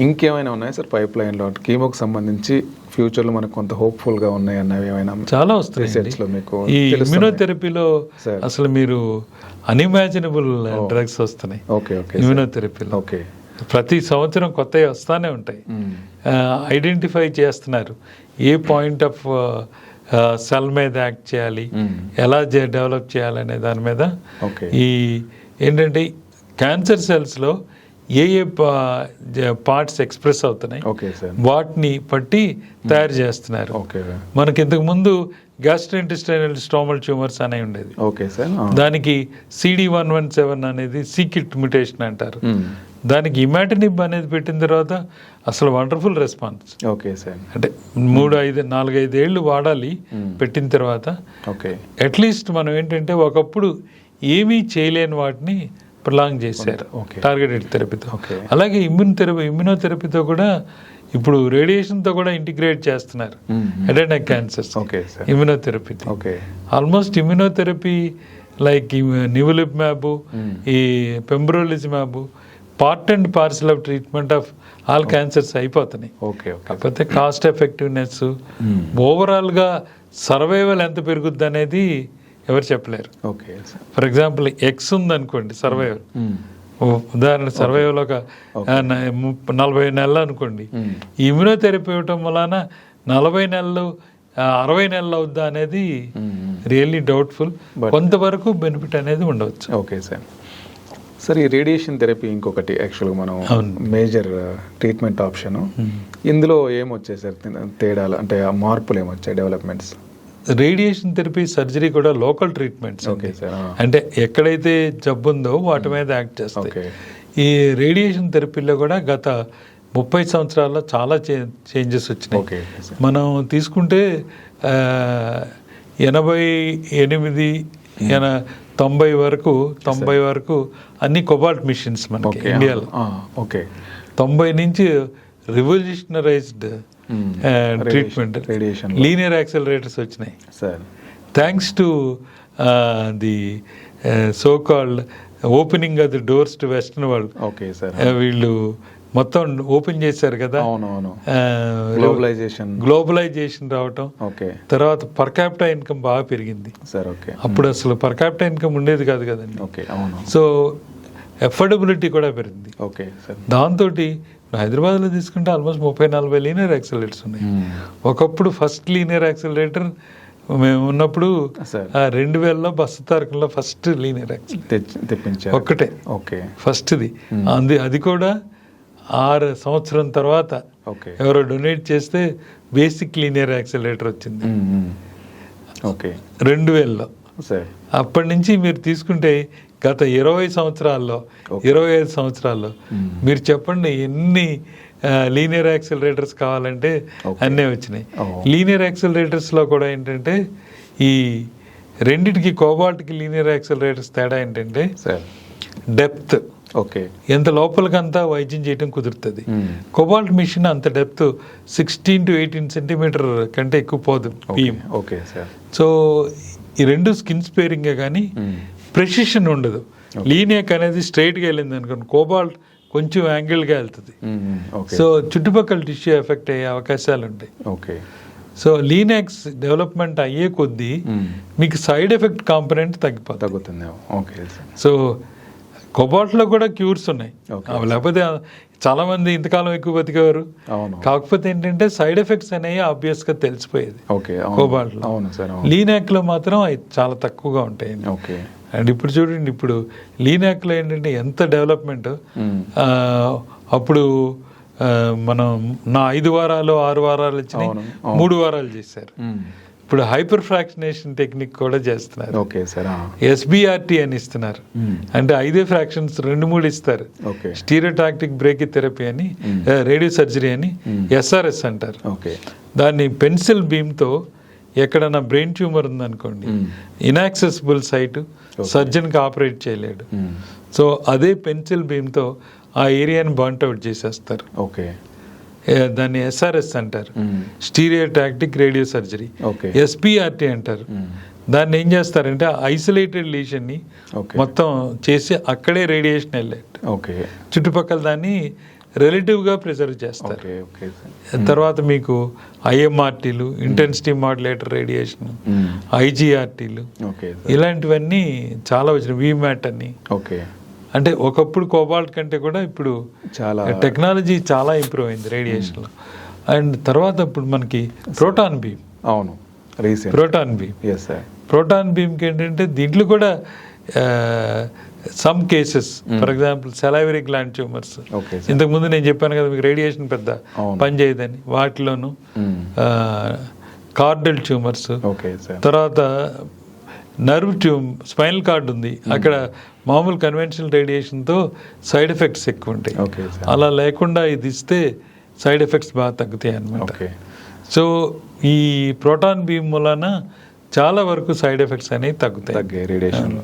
ఇంకేమైనా ఉన్నాయా sir pipe లైన్లో కీమోకి సంబంధించి ఫ్యూచర్లో మనకు కొంత హోప్ఫుల్గా ఉన్నాయి అన్నవి ఏమైనా చాలా వస్తాయి మీకు ఈ? ఇమ్యూనోథెరపీలో. అసలు మీరు అన్ఇమాజినబుల్ డ్రగ్స్ వస్తున్నాయి. ఓకే ఓకే ఇమ్యూనోథెరపీలో ఓకే ప్రతి సంవత్సరం కొత్తవి వస్తానే ఉంటాయి. ఐడెంటిఫై చేస్తున్నారు. ఏ పాయింట్ ఆఫ్ సెల్ మీద యాక్ట్ చేయాలి మ్మ్. ఎలా డెవలప్ చేయాలనే దాని మీద ఓకే ఈ ఏంటంటే క్యాన్సర్ సెల్స్లో ఏ ఏ పార్ట్స్ ఎక్స్ప్రెస్ అవుతున్నాయి. Okay sir. వాటిని పట్టి తయారు చేస్తున్నారు. ఓకే మనకి ఇంతకు ముందు గ్యాస్ట్రోఇంటెస్టైనల్ స్టోమల్ ట్యూమర్స్ అనేవి ఉండేది. Okay sir. దానికి సిడి వన్ వన్ సెవెన్ అనేది సీకిట్ మ్యుటేషన్ అంటారు. దానికి ఇమాటినిబ్ అనేది పెట్టిన తర్వాత అసలు వండర్ఫుల్ రెస్పాన్స్ ఓకే సార్. అంటే మూడు ఐదు నాలుగైదు ఏళ్ళు వాడాలి. పెట్టిన తర్వాత ఓకే. అట్లీస్ట్ మనం ఏంటంటే ఒకప్పుడు ఏమీ చేయలేని వాటిని ప్రలాంగ్ చేశారు. టార్గెటెడ్ థెరపీతో. అలాగే ఇమ్యూన్ థెరపీ ఇమ్యూనోథెరపీతో కూడా ఇప్పుడు రేడియేషన్తో కూడా ఇంటిగ్రేట్ చేస్తున్నారు. Head and neck cancers immunotherapy okay almost immunotherapy like nivolumab. ఈ pembrolizumab part and parcel of treatment of all cancers అయిపోతున్నాయి. ఓకే ఓకే కాకపోతే కాస్ట్ ఎఫెక్టివ్నెస్. ఓవరాల్గా సర్వైవల్ ఎంత పెరుగుద్ది అనేది ఎవరు చెప్పలేరు. ఓకే. ఫర్ ఎగ్జాంపుల్ ఎక్స్ ఉందనుకోండి సర్వైవల్ మ్మ్. ఉదాహరణ సర్వైవల్ ఒక నలభై నెలలు అనుకోండి. ఇమ్యూనోథెరపీ ఇవ్వటం వలన నలభై నెలలు అరవై నెలలు అవుద్దా అనేది. Really doubtful. కొంతవరకు బెనిఫిట్ అనేది ఉండవచ్చు. Okay sir. సార్ ఈ రేడియేషన్ థెరపీ ఇంకొకటి యాక్చువల్గా మనం. Major treatment option. ఇందులో ఏమొచ్చాయి సార్? తేడాలు అంటే ఆ మార్పులు ఏమొచ్చాయి డెవలప్మెంట్స్? రేడియేషన్ థెరపీ సర్జరీ కూడా లోకల్ ట్రీట్మెంట్స్ ఓకే సార్. అంటే ఎక్కడైతే జబ్బు ఉందో వాటి మీద యాక్ట్ చేస్తాయి. ఈ రేడియేషన్ థెరపీలో కూడా గత ముప్పై సంవత్సరాల్లో చాలా చేంజెస్ వచ్చినాయి. మనం తీసుకుంటే ఎనభై ఎనిమిది ఎన తొంభై వరకు తొంభై వరకు అన్ని కొబాల్ట్ మిషన్స్ మనకి ఇండియాలో. ఓకే. తొంభై నుంచి revolutionized. Treatment radiation linear accelerators వచ్చినాయి. Sir thanks to the so called opening of the doors to western world okay sir వీళ్ళు మొత్తం ఓపెన్ చేశారు కదా. అవునవును. గ్లోబలైజేషన్ గ్లోబలైజేషన్ రావటం. ఓకే తర్వాత పర్ క్యాపిటా ఇన్కమ్ బాగా పెరిగింది. సార్ ఓకే అప్పుడు అసలు పర్ క్యాపిటా ఇన్కమ్ ఉండేది కాదు కదండి. ఓకే అవును. సో ఎఫర్డబిలిటీ కూడా పెరిగింది. ఓకే సార్ దాంతో హైదరాబాద్లో తీసుకుంటే ఆల్మోస్ట్ ముప్పై నలభై లీనియర్ యాక్సిలరేటర్స్ ఉన్నాయి. మ్మ్. ఒకప్పుడు ఫస్ట్ లీనియర్ యాక్సిలరేటర్ మేము ఉన్నప్పుడు రెండు వేలలో బస్సు తారకంలో ఫస్ట్ లీనియర్ తెప్పించారు. ఒక్కటే ఓకే. ఫస్ట్ది. అంది అది కూడా ఆరు సంవత్సరం తర్వాత ఎవరో డొనేట్ చేస్తే బేసిక్ లీనియర్ యాక్సిలరేటర్ వచ్చింది. మ్మ్. ఓకే. రెండు వేలలో. అప్పటి నుంచి మీరు తీసుకుంటే గత ఇరవై సంవత్సరాల్లో. ఇరవై ఐదు సంవత్సరాల్లో. మీరు చెప్పండి ఎన్ని లీనియర్ యాక్సిలరేటర్స్ కావాలంటే. అన్నీ వచ్చినాయి. లీనియర్ యాక్సిలరేటర్స్లో కూడా ఏంటంటే ఈ రెండిటికి కోబాల్ట్కి లీనియర్ యాక్సిలరేటర్స్ తేడా ఏంటంటే సార్ డెప్త్ ఓకే ఎంత లోపలికంతా వైద్యం చేయడం కుదురుతుంది. కొబాల్ట్ మిషన్ అంత depth sixteen to eighteen centimetre కంటే ఎక్కువ పోదు ఓకే సార్ సో ఈ రెండు స్కిన్ స్పేరింగే కానీ. ప్రెసిషన్ ఉండదు. లీనియక్ అనేది స్ట్రైట్గా వెళ్ళింది అనుకోండి కోబాల్ట్ కొంచెం యాంగిల్గా వెళ్తుంది. Hmm, hmm. ఓకే సో చుట్టుపక్కల టిష్యూ ఎఫెక్ట్ అయ్యే అవకాశాలు ఉంటాయి. ఓకే సో లీనెక్స్ డెవలప్మెంట్ అయ్యే కొద్దీ. మీకు సైడ్ ఎఫెక్ట్ కాంపనెంట్ తగ్గిపోతుంది. తగ్గుతుంది ఓకే సో కొబాల్ట్లో కూడా క్యూర్స్ ఉన్నాయి. లేకపోతే చాలా మంది ఇంతకాలం ఎక్కువ బతికేవారు. కాకపోతే ఏంటంటే సైడ్ ఎఫెక్ట్స్ అనేవి ఆబ్వియస్గా తెలిసిపోయేది. ఓకే Cobalt లో. అవును సార్ అవును. లీనాక్లో మాత్రం అవి చాలా తక్కువగా ఉంటాయి ఓకే అండ్ ఇప్పుడు చూడండి ఇప్పుడు లీనాక్లో ఏంటంటే ఎంత డెవలప్మెంట్? మ్మ్. అప్పుడు మనం నా ఐదు వారాలు ఆరు వారాలు వచ్చినాయి. అవును. మూడు వారాలు చేశారు. మ్మ్. ఇప్పుడు హైపర్ ఫ్రాక్షనేషన్ టెక్నిక్ కూడా చేస్తున్నారు ఓకే సార్. ఎస్బిఆర్టీ అని ఇస్తున్నారు మ్మ్. అంటే ఐదే ఫ్రాక్షన్స్ రెండు మూడు ఇస్తారు ఓకే స్టీరియోటాక్టిక్ బ్రేక్ థెరపీ అని. రేడియో సర్జరీ అని. ఎస్ఆర్ఎస్ అంటారు ఓకే దాన్ని పెన్సిల్ బీమ్తో ఎక్కడన్నా బ్రెయిన్ ట్యూమర్ ఉందనుకోండి మ్మ్. ఇనాక్సెసిబుల్ సైట్ సర్జన్కి ఆపరేట్ చేయలేడు. సో అదే పెన్సిల్ బీమ్తో ఆ ఏరియాని బాంట్ అవుట్ చేసేస్తారు ఓకే దాన్ని ఎస్ఆర్ఎస్ అంటారు. మ్మ్. Stereotactic radio surgery. Okay. SBRT అంటారు. దాన్ని ఏం చేస్తారంటే ఐసోలేటెడ్ లీషన్ని మొత్తం చేసి అక్కడే రేడియేషన్ వెళ్ళేట్టు. ఓకే. చుట్టుపక్కల దాన్ని రిలేటివ్గా ప్రిజర్వ్ చేస్తారు. తర్వాత మీకు ఐఎంఆర్టీలు ఇంటెన్సిటీ మాడ్యులేటర్ రేడియేషన్. ఐజీఆర్టీలు ఇలాంటివన్నీ చాలా వచ్చినాయి. వీమ్యాట్ అని. ఓకే. అంటే ఒకప్పుడు కోబాల్ట్ కంటే కూడా ఇప్పుడు చాలా టెక్నాలజీ చాలా ఇంప్రూవ్ అయింది రేడియేషన్లో. అండ్ తర్వాత ఇప్పుడు మనకి ప్రోటాన్ బీమ్. అవును recent. Proton beam. Yes sir proton బీమ్కి ఏంటంటే దీంట్లో కూడా some cases for example salivary gland tumours ఇంతకుముందు నేను చెప్పాను కదా మీకు రేడియేషన్ పెద్ద. పని చేయదని. వాటిలోను మ్మ్. కార్డల్ ట్యూమర్స్ తర్వాత నర్వ్ ట్యూమ్ స్పైనల్ కార్డ్ ఉంది. అక్కడ మామూలు కన్వెన్షనల్ రేడియేషన్తో సైడ్ ఎఫెక్ట్స్ ఎక్కువ ఉంటాయి అలా లేకుండా ఇది ఇస్తే సైడ్ ఎఫెక్ట్స్ బాగా తగ్గుతాయి అన్నమాట. ఓకే సో ఈ ప్రోటాన్ బీమ్ వలన చాలా వరకు సైడ్ ఎఫెక్ట్స్ అనేవి తగ్గుతాయి. తగ్గాయి రేడియేషన్